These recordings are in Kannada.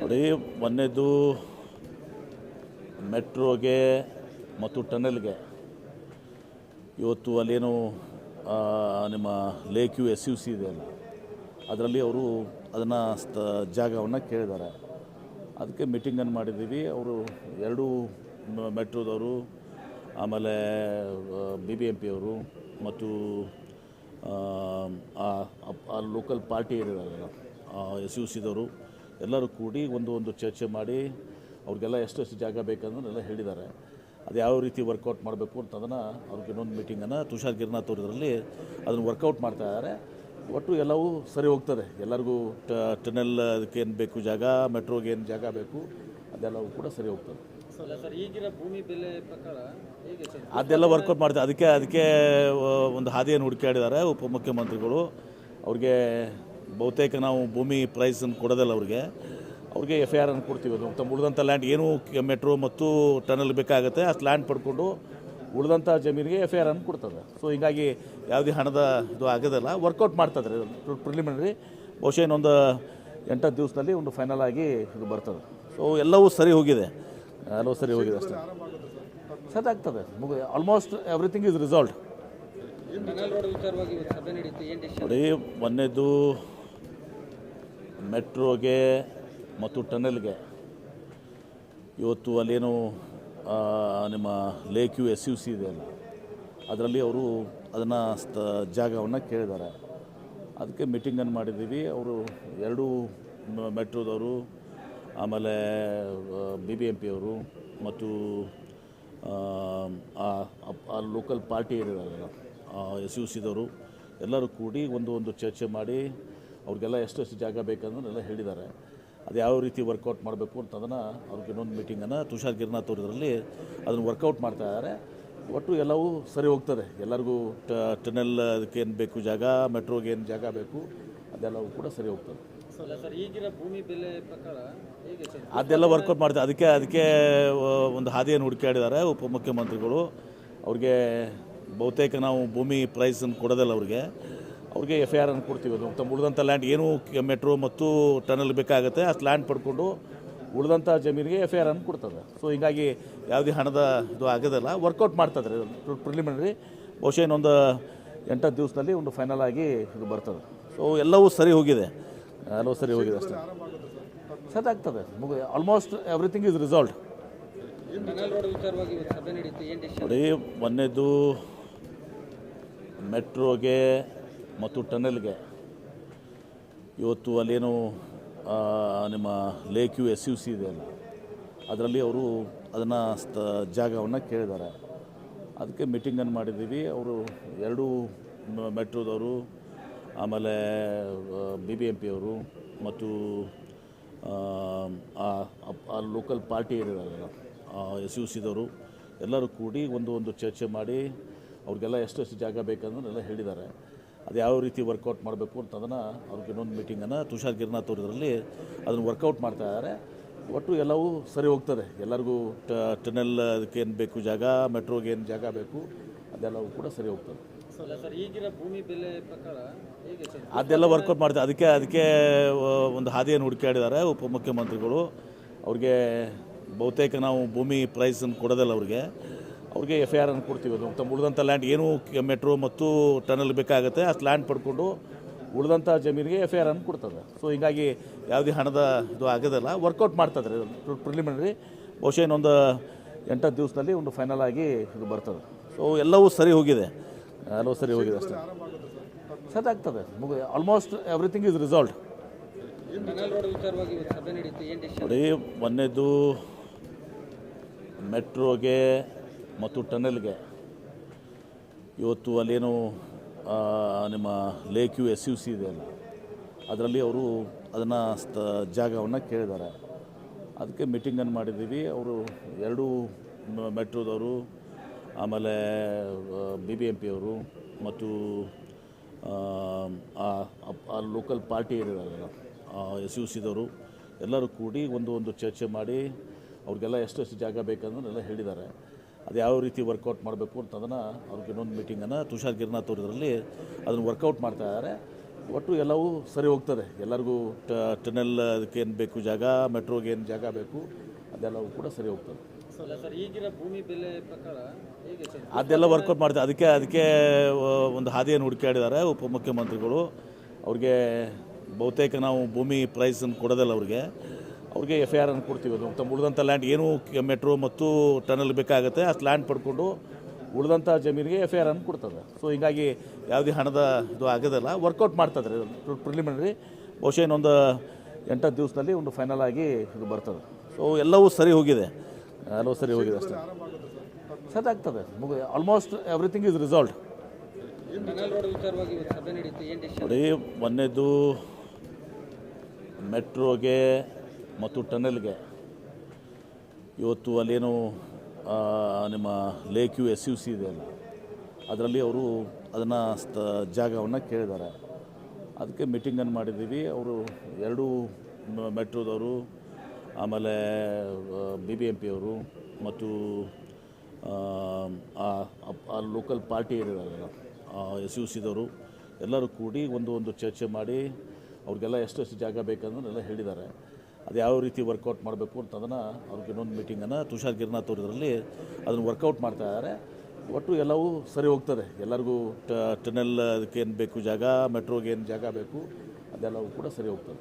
ನೋಡಿ ಮೊನ್ನೆದು ಮೆಟ್ರೋಗೆ ಮತ್ತು ಟನಲ್ಗೆ ಇವತ್ತು ಅಲ್ಲೇನು ನಿಮ್ಮ lake U S U C ಇದೆ ಅಲ್ಲ ಅದರಲ್ಲಿ ಅವರು ಅದನ್ನು ಸ್ಥ ಜಾಗವನ್ನು ಕೇಳಿದ್ದಾರೆ. ಅದಕ್ಕೆ ಮೀಟಿಂಗನ್ನು ಮಾಡಿದ್ದೀವಿ. ಅವರು ಎರಡೂ ಮೆಟ್ರೋದವರು ಆಮೇಲೆ ಬಿ ಬಿ ಎಂ ಪಿ ಅವರು ಮತ್ತು ಆ, ಲೋಕಲ್ ಪಾರ್ಟಿ ಏರಿದಾರಲ್ಲ ಎಸ್ ಯು ಸಿದವರು ಎಲ್ಲರೂ ಕೂಡಿ ಒಂದು ಒಂದು ಚರ್ಚೆ ಮಾಡಿ ಅವ್ರಿಗೆಲ್ಲ ಎಷ್ಟೆಷ್ಟು ಜಾಗ ಬೇಕಂದ್ರೆ ಹೇಳಿದ್ದಾರೆ. ಅದು ಯಾವ ರೀತಿ ವರ್ಕೌಟ್ ಮಾಡಬೇಕು ಅಂತ ಅದನ್ನು ಅವ್ರಿಗೆ ಇನ್ನೊಂದು ಮೀಟಿಂಗನ್ನು ತುಷಾರ್ ಗಿರ್ನಾಥ್ ಇದರಲ್ಲಿ ಅದನ್ನು ವರ್ಕೌಟ್ ಮಾಡ್ತಾ ಇದ್ದಾರೆ. ಒಟ್ಟು ಎಲ್ಲವೂ ಸರಿ ಹೋಗ್ತದೆ. ಎಲ್ಲರಿಗೂ ಟನೆಲ್ ಅದಕ್ಕೆ ಏನು ಬೇಕು ಜಾಗ ಮೆಟ್ರೋಗೆ ಏನು ಜಾಗ ಬೇಕು ಅದೆಲ್ಲವೂ ಕೂಡ ಸರಿ ಹೋಗ್ತದೆ. ಅದೆಲ್ಲ ವರ್ಕೌಟ್ ಮಾಡ್ತಾರೆ ಅದಕ್ಕೆ ಅದಕ್ಕೆ ಒಂದು ಹಾದಿಯನ್ನು ಹುಡುಕಾಡಿದ್ದಾರೆ ಉಪಮುಖ್ಯಮಂತ್ರಿಗಳು ಅವ್ರಿಗೆ ಬಹುತೇಕ ನಾವು ಭೂಮಿ ಪ್ರೈಸನ್ನು ಕೊಡೋದಿಲ್ಲ ಅವ್ರಿಗೆ. ಅವ್ರಿಗೆ ಎಫ್ ಐ ಆರ್ ಅನ್ನು ಕೊಡ್ತೀವಿ ಅದು. ತಮ್ಮ ಉಳಿದಂಥ ಲ್ಯಾಂಡ್ ಏನು ಮೆಟ್ರೋ ಮತ್ತು ಟನಲ್ ಬೇಕಾಗುತ್ತೆ ಅಷ್ಟು ಲ್ಯಾಂಡ್ ಪಡ್ಕೊಂಡು ಉಳಿದಂಥ ಜಮೀನಿಗೆ ಎಫ್ ಐ ಆರ್ ಅನ್ನು ಕೊಡ್ತದೆ. ಸೊ ಹೀಗಾಗಿ ಯಾವುದೇ ಹಣದ ಇದು ಆಗೋದಿಲ್ಲ. ವರ್ಕೌಟ್ ಮಾಡ್ತದೆ ಪ್ರಿಲಿಮಿನರಿ ಬಹುಶಃ ಇನ್ನೊಂದು ಎಂಟತ್ತು ದಿವಸದಲ್ಲಿ ಒಂದು ಫೈನಲ್ ಆಗಿ ಇದು ಬರ್ತದೆ. ಸೊ ಎಲ್ಲವೂ ಸರಿ ಹೋಗಿದೆ. ಎಲ್ಲವೂ ಸರಿ ಹೋಗಿದೆ ಅಷ್ಟೇ. ಸರಿ ಆಗ್ತದೆ. ಮುಗ ಆಲ್ಮೋಸ್ಟ್ ಎವ್ರಿಥಿಂಗ್ ಇಸ್ ರಿಸಾಲ್ಟ್ ನೋಡಿ ರೋಡ್ ವಿಚಾರವಾಗಿ ಇವತ್ತು ಸಭೆ ನಡೀತು ಏನು ಡಿಸಿಷನ್ ನೋಡಿ ಮೊನ್ನೆದು ಮೆಟ್ರೋಗೆ ಮತ್ತು ಟನಲ್ಗೆ. ಇವತ್ತು ಅಲ್ಲೇನು ನಿಮ್ಮ lake U S U C ಇದೆ ಅಲ್ಲ ಅದರಲ್ಲಿ ಅವರು ಅದನ್ನು ಸ್ಥ ಜಾಗವನ್ನು ಕೇಳಿದ್ದಾರೆ. ಅದಕ್ಕೆ ಮೀಟಿಂಗನ್ನು ಮಾಡಿದ್ದೀವಿ. ಅವರು ಎರಡೂ ಮೆಟ್ರೋದವರು ಆಮೇಲೆ ಬಿ ಬಿ ಎಂ ಪಿ ಅವರು ಮತ್ತು ಆ, ಲೋಕಲ್ ಪಾರ್ಟಿ ಏರಿದಾರಲ್ಲ ಎಸ್ ಯು ಸಿದವರು ಎಲ್ಲರೂ ಕೂಡಿ ಒಂದು ಒಂದು ಚರ್ಚೆ ಮಾಡಿ ಅವ್ರಿಗೆಲ್ಲ ಎಷ್ಟೆಷ್ಟು ಜಾಗ ಬೇಕಂದ್ರೆಲ್ಲ ಹೇಳಿದ್ದಾರೆ. ಅದು ಯಾವ ರೀತಿ ವರ್ಕೌಟ್ ಮಾಡಬೇಕು ಅಂತ ಅದನ್ನು ಅವ್ರಿಗೆ ಇನ್ನೊಂದು ಮೀಟಿಂಗನ್ನು ತುಷಾರ್ ಗಿರ್ನಾಥ್ ಅವರಲ್ಲಿ ಅದನ್ನು ವರ್ಕೌಟ್ ಮಾಡ್ತಾ ಇದ್ದಾರೆ. ಒಟ್ಟು ಎಲ್ಲವೂ ಸರಿ ಹೋಗ್ತದೆ. ಎಲ್ಲರಿಗೂ ಟನೆಲ್ ಅದಕ್ಕೆ ಏನು ಬೇಕು ಜಾಗ ಮೆಟ್ರೋಗೆ ಏನು ಜಾಗ ಬೇಕು ಅದೆಲ್ಲವೂ ಕೂಡ ಸರಿ ಹೋಗ್ತದೆ. ಅದೆಲ್ಲ ವರ್ಕೌಟ್ ಮಾಡ್ತಾರೆ ಅದಕ್ಕೆ ಅದಕ್ಕೆ ಒಂದು ಹಾದಿಯನ್ನು ಹುಡುಕಾಡಿದ್ದಾರೆ ಉಪಮುಖ್ಯಮಂತ್ರಿಗಳು. ಅವ್ರಿಗೆ ಬಹುತೇಕ ನಾವು ಭೂಮಿ ಪ್ರೈಸನ್ನು ಕೊಡೋದಿಲ್ಲ ಅವ್ರಿಗೆ. ಅವ್ರಿಗೆ ಎಫ್ ಐ ಆರ್ ಅನ್ನು ಕೊಡ್ತೀವಿ ಅದು. ತಮ್ಮ ಉಳಿದಂಥ ಲ್ಯಾಂಡ್ ಏನು ಮೆಟ್ರೋ ಮತ್ತು ಟನಲ್ ಬೇಕಾಗುತ್ತೆ ಅಷ್ಟು ಲ್ಯಾಂಡ್ ಪಡ್ಕೊಂಡು ಉಳಿದಂಥ ಜಮೀನಿಗೆ ಎಫ್ ಐ ಆರ್ ಅನ್ನು ಕೊಡ್ತದೆ. ಸೊ ಹೀಗಾಗಿ ಯಾವುದೇ ಹಣದ ಇದು ಆಗೋದಲ್ಲ. ವರ್ಕೌಟ್ ಮಾಡ್ತದೆ ಪ್ರಿಲಿಮಿನರಿ ಬಹುಶಃ ಇನ್ನೊಂದು ಎಂಟತ್ತು ದಿವಸದಲ್ಲಿ ಒಂದು ಫೈನಲ್ ಆಗಿ ಇದು ಬರ್ತದೆ. ಸೊ ಎಲ್ಲವೂ ಸರಿ ಹೋಗಿದೆ. ಎಲ್ಲವೂ ಸರಿ ಹೋಗಿದೆ ಅಷ್ಟೇ. ಸರಿ ಆಗ್ತದೆ. ಮುಗ ಆಲ್ಮೋಸ್ಟ್ ಎವ್ರಿಥಿಂಗ್ ರಿಸಾಲ್ವ್ ಏನು ಡಿಸಿಷನ್ ನೋಡಿ ಮೊನ್ನೆದು ಮೆಟ್ರೋಗೆ ಮತ್ತು ಟನಲ್ಗೆ. ಇವತ್ತು ಅಲ್ಲೇನು ನಿಮ್ಮ lake U S U C ಇದೆ ಅಲ್ಲ ಅದರಲ್ಲಿ ಅವರು ಅದನ್ನು ಸ್ಥ ಜಾಗವನ್ನು ಕೇಳಿದ್ದಾರೆ. ಅದಕ್ಕೆ ಮೀಟಿಂಗನ್ನು ಮಾಡಿದ್ದೀವಿ. ಅವರು ಎರಡೂ ಮೆಟ್ರೋದವರು ಆಮೇಲೆ ಬಿ ಬಿ ಎಂ ಪಿ ಅವರು ಮತ್ತು ಆ, ಲೋಕಲ್ ಪಾರ್ಟಿ ಏರಿದಾರಲ್ಲ ಎಸ್ ಯು ಸಿದವರು ಎಲ್ಲರೂ ಕೂಡಿ ಒಂದು ಒಂದು ಚರ್ಚೆ ಮಾಡಿ ಅವ್ರಿಗೆಲ್ಲ ಎಷ್ಟೆಷ್ಟು ಜಾಗ ಬೇಕಂದ್ರೆ ಹೇಳಿದ್ದಾರೆ. ಅದು ಯಾವ ರೀತಿ ವರ್ಕೌಟ್ ಮಾಡಬೇಕು ಅಂತ ಅದನ್ನು ಅವ್ರಿಗೆ ಇನ್ನೊಂದು ಮೀಟಿಂಗನ್ನು ತುಷಾರ್ ಗಿರ್ನಾಥ್ ಅವರಲ್ಲಿ ಅದನ್ನು ವರ್ಕೌಟ್ ಮಾಡ್ತಾ ಇದ್ದಾರೆ. ಒಟ್ಟು ಎಲ್ಲವೂ ಸರಿ ಹೋಗ್ತದೆ. ಎಲ್ಲರಿಗೂ ಟನಲ್ ಅದಕ್ಕೆ ಏನು ಬೇಕು ಜಾಗ ಮೆಟ್ರೋಗೆ ಏನು ಜಾಗ ಬೇಕು ಅದೆಲ್ಲವೂ ಕೂಡ ಸರಿ ಹೋಗ್ತದೆ. ಅದೆಲ್ಲ ವರ್ಕೌಟ್ ಮಾಡ್ತಾರೆ ಅದಕ್ಕೆ ಅದಕ್ಕೆ ಒಂದು ಹಾದಿಯನ್ನು ಹುಡುಕಾಡಿದ್ದಾರೆ ಉಪಮುಖ್ಯಮಂತ್ರಿಗಳು. ಅವ್ರಿಗೆ ಬಹುತೇಕ ನಾವು ಭೂಮಿ ಪ್ರೈಸನ್ನು ಕೊಡೋದಲ್ಲ ಅವ್ರಿಗೆ. ಅವ್ರಿಗೆ ಎಫ್ ಐ ಆರ್ ಅನ್ನು ಕೊಡ್ತೀವಿ ಅದು. ತಮ್ಮ ಉಳಿದಂಥ ಲ್ಯಾಂಡ್ ಏನು ಮೆಟ್ರೋ ಮತ್ತು ಟನಲ್ ಬೇಕಾಗುತ್ತೆ ಅಷ್ಟು ಲ್ಯಾಂಡ್ ಪಡ್ಕೊಂಡು ಉಳಿದಂಥ ಜಮೀನಿಗೆ ಎಫ್ ಐ ಆರ್ ಅನ್ನು ಕೊಡ್ತದೆ. ಸೊ ಹೀಗಾಗಿ ಯಾವುದೇ ಹಣದ ಇದು ಆಗೋದಲ್ಲ. ವರ್ಕೌಟ್ ಮಾಡ್ತದ್ರೆ ಪ್ರಿಲಿಮಿನರಿ ಬಹುಶಃ ಇನ್ನೊಂದು ಎಂಟತ್ತು ದಿವಸದಲ್ಲಿ ಒಂದು ಫೈನಲ್ ಆಗಿ ಇದು ಬರ್ತದೆ. ಸೊ ಎಲ್ಲವೂ ಸರಿ ಹೋಗಿದೆ. ಎಲ್ಲವೂ ಸರಿ ಹೋಗಿದೆ ಅಷ್ಟೇ. ಸರಿ ಆಗ್ತದೆ. ಮುಗ ಆಲ್ಮೋಸ್ಟ್ ಎವ್ರಿಥಿಂಗ್ ಇಸ್ ರಿಸಾಲ್ಟ್ ನೋಡಿ ಮೊನ್ನೆದು ಮೆಟ್ರೋಗೆ ಮತ್ತು ಟನಲ್ಗೆ. ಇವತ್ತು ಅಲ್ಲೇನು ನಿಮ್ಮ lake U S U C ಇದೆ ಅಲ್ಲ ಅದರಲ್ಲಿ ಅವರು ಅದನ್ನು ಸ್ಥ ಜಾಗವನ್ನು ಕೇಳಿದ್ದಾರೆ. ಅದಕ್ಕೆ ಮೀಟಿಂಗನ್ನು ಮಾಡಿದ್ದೀವಿ. ಅವರು ಎರಡೂ ಮೆಟ್ರೋದವರು ಆಮೇಲೆ ಬಿ ಬಿ ಎಂ ಪಿ ಅವರು ಮತ್ತು ಆ, ಲೋಕಲ್ ಪಾರ್ಟಿ ಏರಿದಾರಲ್ಲ ಎಸ್ ಯು ಸಿದವರು ಎಲ್ಲರೂ ಕೂಡಿ ಒಂದು ಒಂದು ಚರ್ಚೆ ಮಾಡಿ ಅವ್ರಿಗೆಲ್ಲ ಎಷ್ಟೆಷ್ಟು ಜಾಗ ಬೇಕಂದ್ರೆ ಹೇಳಿದ್ದಾರೆ. ಅದು ಯಾವ ರೀತಿ ವರ್ಕೌಟ್ ಮಾಡಬೇಕು ಅಂತ ಅದನ್ನು ಅವ್ರಿಗೆ ಇನ್ನೊಂದು ಮೀಟಿಂಗನ್ನು ತುಷಾರ್ ಗಿರ್ನಾಥ್ ಅವರಲ್ಲಿ ಅದನ್ನು ವರ್ಕೌಟ್ ಮಾಡ್ತಾ ಇದ್ದಾರೆ. ಒಟ್ಟು ಎಲ್ಲವೂ ಸರಿ ಹೋಗ್ತದೆ. ಎಲ್ಲರಿಗೂ ಟನಲ್ ಅದಕ್ಕೆ ಏನು ಬೇಕು ಜಾಗ ಮೆಟ್ರೋಗೆ ಏನು ಜಾಗ ಬೇಕು ಅದೆಲ್ಲವೂ ಕೂಡ ಸರಿ ಹೋಗ್ತದೆ. ಅದೆಲ್ಲ ವರ್ಕೌಟ್ ಮಾಡ್ತಾರೆ ಅದಕ್ಕೆ ಅದಕ್ಕೆ ಒಂದು ಹಾದಿಯನ್ನು ಹುಡುಕಾಡಿದ್ದಾರೆ ಉಪಮುಖ್ಯಮಂತ್ರಿಗಳು. ಅವ್ರಿಗೆ ಬಹುತೇಕ ನಾವು ಭೂಮಿ ಪ್ರೈಸನ್ನು ಕೊಡೋದಿಲ್ಲ ಅವ್ರಿಗೆ. ಅವ್ರಿಗೆ ಎಫ್ ಐ ಆರ್ ಅನ್ನು ಕೊಡ್ತೀವಿ ಅದು. ತಮ್ಮ ಉಳಿದಂಥ ಲ್ಯಾಂಡ್ ಏನು ಮೆಟ್ರೋ ಮತ್ತು ಟನಲ್ ಬೇಕಾಗುತ್ತೆ ಅಷ್ಟು ಲ್ಯಾಂಡ್ ಪಡ್ಕೊಂಡು ಉಳಿದಂಥ ಜಮೀನಿಗೆ ಎಫ್ ಐ ಆರ್ ಅನ್ನು ಕೊಡ್ತದೆ. ಸೊ ಹೀಗಾಗಿ ಯಾವುದೇ ಹಣದ ಇದು ಆಗೋದಲ್ಲ. ವರ್ಕೌಟ್ ಮಾಡ್ತದ್ರೆ ಪ್ರಿಲಿಮಿನರಿ ಬಹುಶಃ ಇನ್ನೊಂದು ಎಂಟತ್ತು ದಿವಸದಲ್ಲಿ ಒಂದು ಫೈನಲ್ ಆಗಿ ಇದು ಬರ್ತದೆ. ಸೊ ಎಲ್ಲವೂ ಸರಿ ಹೋಗಿದೆ. ಎಲ್ಲವೂ ಸರಿ ಹೋಗಿದೆ ಅಷ್ಟೇ. ಸರಿ ಆಗ್ತದೆ. ಮುಗ ಆಲ್ಮೋಸ್ಟ್ ಎವ್ರಿಥಿಂಗ್ ರಿಸಾಲ್ವ್ ಏನು ಡಿಸಿಷನ್ ನೋಡಿ ಮೊನ್ನೆದು ಮೆಟ್ರೋಗೆ ಮತ್ತು ಟನಲ್ಗೆ. ಇವತ್ತು ಅಲ್ಲೇನು ನಿಮ್ಮ lake U S U C ಇದೆ ಅಲ್ಲ ಅದರಲ್ಲಿ ಅವರು ಅದನ್ನು ಸ್ಥ ಜಾಗವನ್ನು ಕೇಳಿದ್ದಾರೆ. ಅದಕ್ಕೆ ಮೀಟಿಂಗನ್ನು ಮಾಡಿದ್ದೀವಿ. ಅವರು ಎರಡೂ ಮೆಟ್ರೋದವರು ಆಮೇಲೆ ಬಿ ಬಿ ಎಂ ಪಿ ಅವರು ಮತ್ತು ಆ, ಲೋಕಲ್ ಪಾರ್ಟಿ ಏನಿದಾರಲ್ಲ ಎಸ್ ಯು ಸಿದವರು ಎಲ್ಲರೂ ಕೂಡಿ ಒಂದು ಒಂದು ಚರ್ಚೆ ಮಾಡಿ ಅವ್ರಿಗೆಲ್ಲ ಎಷ್ಟೆಷ್ಟು ಜಾಗ ಬೇಕಂದ್ರೆ ಹೇಳಿದ್ದಾರೆ. ಅದು ಯಾವ ರೀತಿ ವರ್ಕೌಟ್ ಮಾಡಬೇಕು ಅಂತ ಅದನ್ನು ಅವ್ರಿಗೆ ಇನ್ನೊಂದು ಮೀಟಿಂಗನ್ನು ತುಷಾರ್ ಗಿರ್ನಾಥ್ ಅವರಲ್ಲಿ ಅದನ್ನು ವರ್ಕೌಟ್ ಮಾಡ್ತಾ ಇದ್ದಾರೆ. ಒಟ್ಟು ಎಲ್ಲವೂ ಸರಿ ಹೋಗ್ತದೆ. ಎಲ್ಲರಿಗೂ ಟನಲ್ ಅದಕ್ಕೆ ಏನು ಬೇಕು ಜಾಗ ಮೆಟ್ರೋಗೆ ಏನು ಜಾಗ ಬೇಕು ಅದೆಲ್ಲವೂ ಕೂಡ ಸರಿ ಹೋಗ್ತದೆ.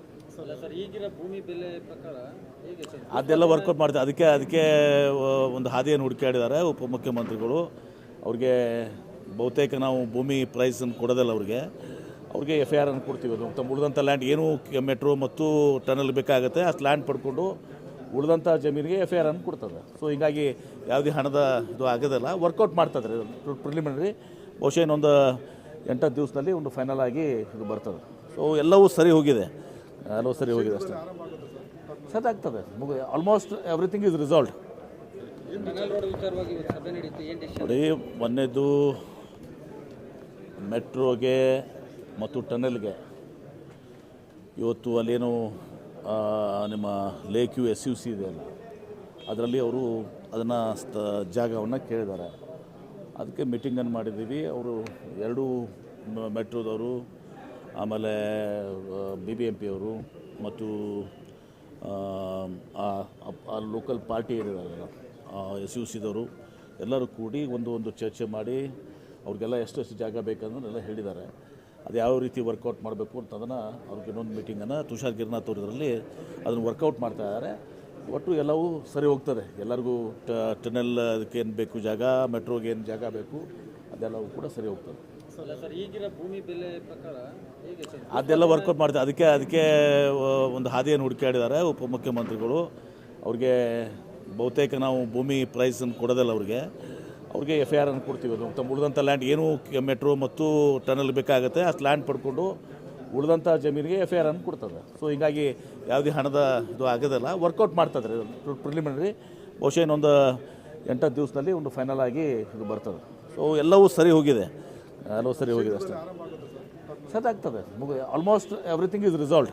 ಅದೆಲ್ಲ ವರ್ಕೌಟ್ ಮಾಡ್ತಾರೆ ಅದಕ್ಕೆ ಅದಕ್ಕೆ ಒಂದು ಹಾದಿಯನ್ನು ಹುಡುಕಾಡಿದ್ದಾರೆ ಉಪಮುಖ್ಯಮಂತ್ರಿಗಳು. ಅವ್ರಿಗೆ ಬಹುತೇಕ ನಾವು ಭೂಮಿ ಪ್ರೈಸನ್ನು ಕೊಡೋದಿಲ್ಲ ಅವ್ರಿಗೆ. ಅವ್ರಿಗೆ ಎಫ್ ಐ ಆರ್ ಅನ್ನು ಕೊಡ್ತೀವಿ ಅದು. ತಮ್ಮ ಉಳಿದಂಥ ಲ್ಯಾಂಡ್ ಏನು ಮೆಟ್ರೋ ಮತ್ತು ಟನಲ್ ಬೇಕಾಗುತ್ತೆ, ಅಷ್ಟು ಲ್ಯಾಂಡ್ ಪಡ್ಕೊಂಡು ಉಳಿದಂಥ ಜಮೀನಿಗೆ ಎಫ್ ಐ ಆರ್ ಅನ್ನು ಕೊಡ್ತದೆ. ಸೊ ಹೀಗಾಗಿ ಯಾವುದೇ ಹಣದ ಇದು ಆಗೋದಲ್ಲ. ವರ್ಕೌಟ್ ಮಾಡ್ತದೆ ಪ್ರಿಲಿಮಿನರಿ ಬಹುಶಃ ಇನ್ನೊಂದು ಎಂಟತ್ತು ದಿವಸದಲ್ಲಿ ಒಂದು ಫೈನಲ್ ಆಗಿ ಇದು ಬರ್ತದೆ. ಸೊ ಎಲ್ಲವೂ ಸರಿ ಹೋಗಿದೆ. ಎಲ್ಲವೂ ಸರಿ ಹೋಗಿದೆ ಅಷ್ಟೇ. ಸರಿ ಆಗ್ತದೆ. ಆಲ್ಮೋಸ್ಟ್ ಎವ್ರಿಥಿಂಗ್ ಏನು ಡಿಸಿಷನ್ ನೋಡಿ, ಮೊನ್ನೆದು ಮೆಟ್ರೋಗೆ ಮತ್ತು ಟನಲ್ಗೆ. ಇವತ್ತು ಅಲ್ಲೇನು ನಿಮ್ಮ lake U S U C ಇದೆ ಅಲ್ಲ, ಅದರಲ್ಲಿ ಅವರು ಅದನ್ನು ಸ್ಥ, ಜಾಗವನ್ನು ಕೇಳಿದ್ದಾರೆ. ಅದಕ್ಕೆ ಮೀಟಿಂಗನ್ನು ಮಾಡಿದ್ದೀವಿ. ಅವರು ಎರಡೂ ಮೆಟ್ರೋದವರು, ಆಮೇಲೆ ಬಿ ಬಿ ಎಂ ಪಿ ಅವರು ಮತ್ತು, ಆ ಲೋಕಲ್ ಪಾರ್ಟಿ ಏನಿದಾರಲ್ಲ ಎಸ್ ಯು ಸಿದವರು, ಎಲ್ಲರೂ ಕೂಡಿ ಒಂದು ಒಂದು ಚರ್ಚೆ ಮಾಡಿ, ಅವ್ರಿಗೆಲ್ಲ ಎಷ್ಟೆಷ್ಟು ಜಾಗ ಬೇಕಂದ್ರೆ ಎಲ್ಲ ಹೇಳಿದ್ದಾರೆ. ಅದು ಯಾವ ರೀತಿ ವರ್ಕೌಟ್ ಮಾಡಬೇಕು ಅಂತ ಅದನ್ನು ಅವ್ರಿಗೆ ಇನ್ನೊಂದು ಮೀಟಿಂಗನ್ನು ತುಷಾರ್ ಗಿರ್ನಾಥ್ ಅವರಲ್ಲಿ ಅದನ್ನು ವರ್ಕೌಟ್ ಮಾಡ್ತಾ ಇದ್ದಾರೆ. ಒಟ್ಟು ಎಲ್ಲವೂ ಸರಿ ಹೋಗ್ತದೆ. ಎಲ್ಲರಿಗೂ ಟನಲ್ ಅದಕ್ಕೆ ಏನು ಬೇಕು ಜಾಗ ಮೆಟ್ರೋಗೆ ಏನು ಜಾಗ ಬೇಕು ಅದೆಲ್ಲವೂ ಕೂಡ ಸರಿ ಹೋಗ್ತದೆ. ಅದೆಲ್ಲ ವರ್ಕೌಟ್ ಮಾಡ್ತಾರೆ ಅದಕ್ಕೆ ಅದಕ್ಕೆ ಒಂದು ಹಾದಿಯನ್ನು ಹುಡುಕಾಡಿದ್ದಾರೆ ಉಪಮುಖ್ಯಮಂತ್ರಿಗಳು. ಅವ್ರಿಗೆ ಬಹುತೇಕ ನಾವು ಭೂಮಿ ಪ್ರೈಸನ್ನು ಕೊಡೋದಿಲ್ಲ ಅವ್ರಿಗೆ. ಅವ್ರಿಗೆ ಎಫ್ ಐ ಆರ್ ಅನ್ನು ಕೊಡ್ತೀವಿ ಅದು. ತಮ್ಮ ಉಳಿದಂಥ ಲ್ಯಾಂಡ್ ಏನು ಮೆಟ್ರೋ ಮತ್ತು ಟನಲ್ ಬೇಕಾಗುತ್ತೆ, ಅಷ್ಟು ಲ್ಯಾಂಡ್ ಪಡ್ಕೊಂಡು ಉಳಿದಂಥ ಜಮೀನಿಗೆ ಎಫ್ ಐ ಆರ್ ಅನ್ನು ಕೊಡ್ತದೆ. ಸೊ ಹೀಗಾಗಿ ಯಾವುದೇ ಹಣದ ಇದು ಆಗೋದಲ್ಲ. ವರ್ಕೌಟ್ ಮಾಡ್ತದೆ ಪ್ರಿಲಿಮಿನರಿ ಬಹುಶಃ ಇನ್ನೊಂದು ಎಂಟತ್ತು ದಿವಸದಲ್ಲಿ ಒಂದು ಫೈನಲ್ ಆಗಿ ಇದು ಬರ್ತದೆ. ಸೊ ಎಲ್ಲವೂ ಸರಿ ಹೋಗಿದೆ. ಎಲ್ಲವೂ ಸರಿ ಹೋಗಿದೆ ಅಷ್ಟೇ. ಸರಿ ಆಗ್ತದೆ. Almost everything is resolve